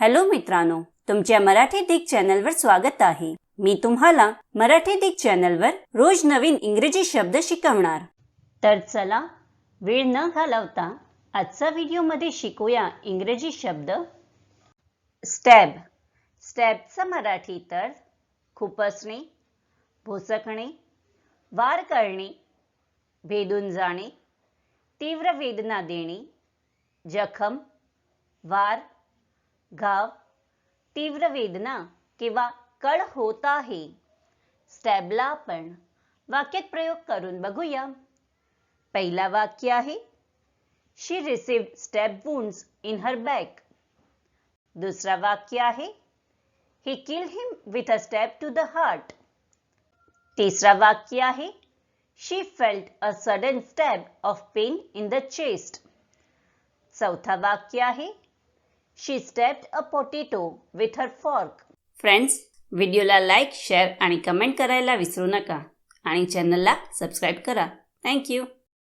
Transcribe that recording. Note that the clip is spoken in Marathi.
हॅलो मित्रांनो तुमच्या मराठी दिग चॅनलवर स्वागत आहे. मी तुम्हाला मराठी दिग चॅनलवर रोज नवीन इंग्रजी शब्द शिकवणार. तर चला वेळ न घालवता आजचा व्हिडिओमध्ये शिकूया इंग्रजी शब्द. स्टॅब. स्टॅबचं मराठी तर खुपसणे भोसकणे वार करणे भेदून जाणे तीव्र वेदना देणे जखम वार घाव, तीव्र वेदना किंवा कळ होत आहे स्टॅबला आपण प्रयोग करून बघूया. पहिला वाक्य आहे she received stab wounds in her back दुसरा वाक्य आहे he kill him with a stab to the heart तिसरा वाक्य आहे she felt a sudden stab of pain in the chest चौथा वाक्य आहे she stepped a potato with her fork friends व्हिडिओला लाईक शेअर आणि कमेंट करायला विसरू नका. आणि चॅनलला सबस्क्राईब करा. थँक्यू